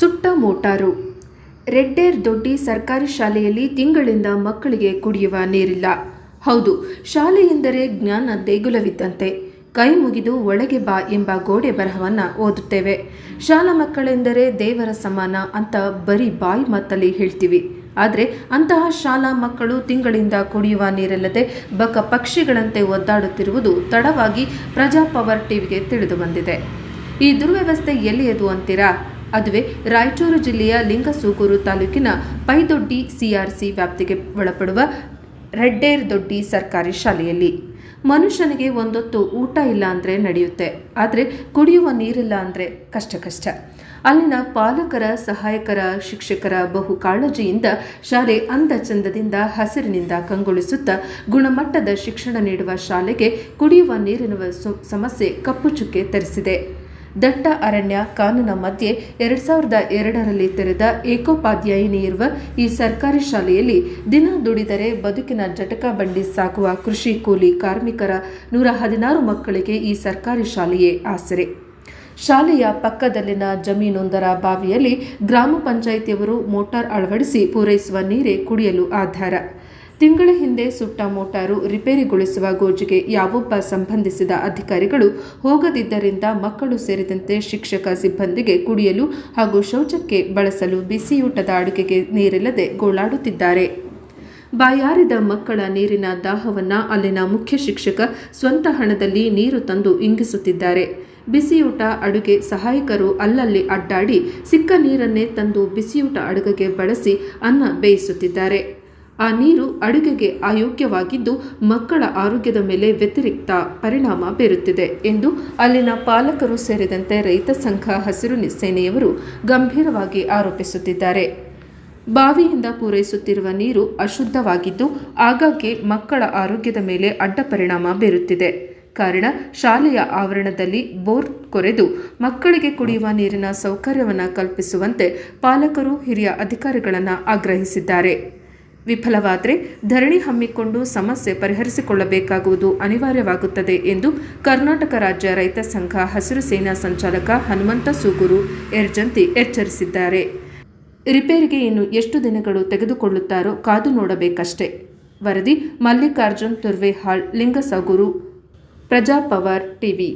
ಸುಟ್ಟ ಮೋಟಾರು. ರೆಡ್ಡೇರ್ ದೊಡ್ಡಿ ಸರ್ಕಾರಿ ಶಾಲೆಯಲ್ಲಿ ತಿಂಗಳಿಂದ ಮಕ್ಕಳಿಗೆ ಕುಡಿಯುವ ನೀರಿಲ್ಲ. ಹೌದು, ಶಾಲೆ ಎಂದರೆ ಜ್ಞಾನ ದೇಗುಲವಿದ್ದಂತೆ. ಕೈ ಮುಗಿದು ಒಳಗೆ ಬಾ ಎಂಬ ಗೋಡೆ ಬರಹವನ್ನು ಓದುತ್ತೇವೆ. ಶಾಲಾ ಮಕ್ಕಳೆಂದರೆ ದೇವರ ಸಮಾನ ಅಂತ ಬರೀ ಬಾಯಿ ಮಾತಲ್ಲಿ ಹೇಳ್ತೀವಿ. ಆದರೆ ಅಂತಹ ಶಾಲಾ ಮಕ್ಕಳು ತಿಂಗಳಿಂದ ಕುಡಿಯುವ ನೀರಲ್ಲದೆ ಬಕ ಪಕ್ಷಿಗಳಂತೆ ಒದ್ದಾಡುತ್ತಿರುವುದು ತಡವಾಗಿ ಪ್ರಜಾ ಪವರ್ ಟಿವಿಗೆ ತಿಳಿದು ಬಂದಿದೆ. ಈ ದುರ್ವ್ಯವಸ್ಥೆ ಎಲ್ಲಿಯದು ಅಂತೀರಾ? ಅದುವೇ ರಾಯಚೂರು ಜಿಲ್ಲೆಯ ಲಿಂಗಸೂಗೂರು ತಾಲೂಕಿನ ಪೈದೊಡ್ಡಿ ಸಿಆರ್ಸಿ ವ್ಯಾಪ್ತಿಗೆ ಒಳಪಡುವ ರೆಡ್ಡೇರ್ ದೊಡ್ಡಿ ಸರ್ಕಾರಿ ಶಾಲೆಯಲ್ಲಿ. ಮನುಷ್ಯನಿಗೆ ಒಂದೊತ್ತು ಊಟ ಇಲ್ಲ ಅಂದರೆ ನಡೆಯುತ್ತೆ. ಆದರೆ ಕುಡಿಯುವ ನೀರಿಲ್ಲ ಅಂದರೆ ಕಷ್ಟ ಕಷ್ಟ. ಅಲ್ಲಿನ ಪಾಲಕರ, ಸಹಾಯಕರ, ಶಿಕ್ಷಕರ ಬಹು ಕಾಳಜಿಯಿಂದ ಶಾಲೆ ಅಂದ ಚಂದದಿಂದ ಹಸಿರಿನಿಂದ ಕಂಗೊಳಿಸುತ್ತಾ ಗುಣಮಟ್ಟದ ಶಿಕ್ಷಣ ನೀಡುವ ಶಾಲೆಗೆ ಕುಡಿಯುವ ನೀರಿನ ಸಮಸ್ಯೆ ಕಪ್ಪು ಚುಕ್ಕೆ ತರಿಸಿದೆ. ದಟ್ಟ ಅರಣ್ಯ ಕಾನನ ಮಧ್ಯೆ ಎರಡ್ ಸಾವಿರದ ಎರಡರಲ್ಲಿ ತೆರೆದ ಏಕೋಪಾಧ್ಯಾಯಿನಿ ಇರುವ ಈ ಸರ್ಕಾರಿ ಶಾಲೆಯಲ್ಲಿ ದಿನ ದುಡಿದರೆ ಬದುಕಿನ ಜಟಕ ಬಂಡಿ ಸಾಗುವ ಕೃಷಿ ಕೂಲಿ ಕಾರ್ಮಿಕರ ನೂರ ಹದಿನಾರು ಮಕ್ಕಳಿಗೆ ಈ ಸರ್ಕಾರಿ ಶಾಲೆಯೇ ಆಸರೆ. ಶಾಲೆಯ ಪಕ್ಕದಲ್ಲಿನ ಜಮೀನೊಂದರ ಬಾವಿಯಲ್ಲಿ ಗ್ರಾಮ ಪಂಚಾಯಿತಿಯವರು ಮೋಟಾರ್ ಅಳವಡಿಸಿ ಪೂರೈಸುವ ನೀರೇ ಕುಡಿಯಲು ಆಧಾರ. ತಿಂಗಳ ಹಿಂದೆ ಸುಟ್ಟ ಮೋಟಾರು ರಿಪೇರಿಗೊಳಿಸುವ ಗೋಜಿಗೆ ಯಾವೊಬ್ಬ ಸಂಬಂಧಿಸಿದ ಅಧಿಕಾರಿಗಳು ಹೋಗದಿದ್ದರಿಂದ ಮಕ್ಕಳು ಸೇರಿದಂತೆ ಶಿಕ್ಷಕ ಸಿಬ್ಬಂದಿಗೆ ಕುಡಿಯಲು ಹಾಗೂ ಶೌಚಕ್ಕೆ ಬಳಸಲು ಬಿಸಿಯೂಟದ ಅಡುಗೆಗೆ ನೀರಿಲ್ಲದೆ ಗೋಳಾಡುತ್ತಿದ್ದಾರೆ. ಬಾಯಾರಿದ ಮಕ್ಕಳ ನೀರಿನ ದಾಹವನ್ನು ಅಲ್ಲಿನ ಮುಖ್ಯ ಶಿಕ್ಷಕ ಸ್ವಂತ ಹಣದಲ್ಲಿ ನೀರು ತಂದು ಇಂಗಿಸುತ್ತಿದ್ದಾರೆ. ಬಿಸಿಯೂಟ ಅಡುಗೆ ಸಹಾಯಕರು ಅಲ್ಲಲ್ಲಿ ಅಡ್ಡಾಡಿ ಸಿಕ್ಕ ನೀರನ್ನೇ ತಂದು ಬಿಸಿಯೂಟ ಅಡುಗೆಗೆ ಬಳಸಿ ಅನ್ನ ಬೇಯಿಸುತ್ತಿದ್ದಾರೆ. ಆ ನೀರು ಅಡುಗೆಗೆ ಅಯೋಗ್ಯವಾಗಿದ್ದು ಮಕ್ಕಳ ಆರೋಗ್ಯದ ಮೇಲೆ ವ್ಯತಿರಿಕ್ತ ಪರಿಣಾಮ ಬೀರುತ್ತಿದೆ ಎಂದು ಅಲ್ಲಿನ ಪಾಲಕರು ಸೇರಿದಂತೆ ರೈತ ಸಂಘ ಹಸಿರು ಸೇನೆಯವರು ಗಂಭೀರವಾಗಿ ಆರೋಪಿಸುತ್ತಿದ್ದಾರೆ. ಬಾವಿಯಿಂದ ಪೂರೈಸುತ್ತಿರುವ ನೀರು ಅಶುದ್ಧವಾಗಿದ್ದು ಆಗಾಗ್ಗೆ ಮಕ್ಕಳ ಆರೋಗ್ಯದ ಮೇಲೆ ಅಡ್ಡ ಪರಿಣಾಮ ಬೀರುತ್ತಿದೆ. ಕಾರಣ, ಶಾಲೆಯ ಆವರಣದಲ್ಲಿ ಬೋರ್ ಕೊರೆದು ಮಕ್ಕಳಿಗೆ ಕುಡಿಯುವ ನೀರಿನ ಸೌಕರ್ಯವನ್ನು ಕಲ್ಪಿಸುವಂತೆ ಪಾಲಕರು ಹಿರಿಯ ಅಧಿಕಾರಿಗಳನ್ನು ಆಗ್ರಹಿಸಿದ್ದಾರೆ. ವಿಫಲವಾದರೆ ಧರಣಿ ಹಮ್ಮಿಕೊಂಡು ಸಮಸ್ಯೆ ಪರಿಹರಿಸಿಕೊಳ್ಳಬೇಕಾಗುವುದು ಅನಿವಾರ್ಯವಾಗುತ್ತದೆ ಎಂದು ಕರ್ನಾಟಕ ರಾಜ್ಯ ರೈತ ಸಂಘ ಹಸಿರು ಸೇನಾ ಸಂಚಾಲಕ ಹನುಮಂತ ಸೂಗೂರು ಎರ್ಜಂತಿ ಎಚ್ಚರಿಸಿದ್ದಾರೆ. ರಿಪೇರಿಗೆ ಇನ್ನು ಎಷ್ಟು ದಿನಗಳು ತೆಗೆದುಕೊಳ್ಳುತ್ತಾರೋ ಕಾದು ನೋಡಬೇಕಷ್ಟೇ. ವರದಿ ಮಲ್ಲಿಕಾರ್ಜುನ್ ತುರ್ವೆಹಾಳ್ ಲಿಂಗಸಗೂರು. ಪ್ರಜಾಪವರ್ ಟಿವಿ.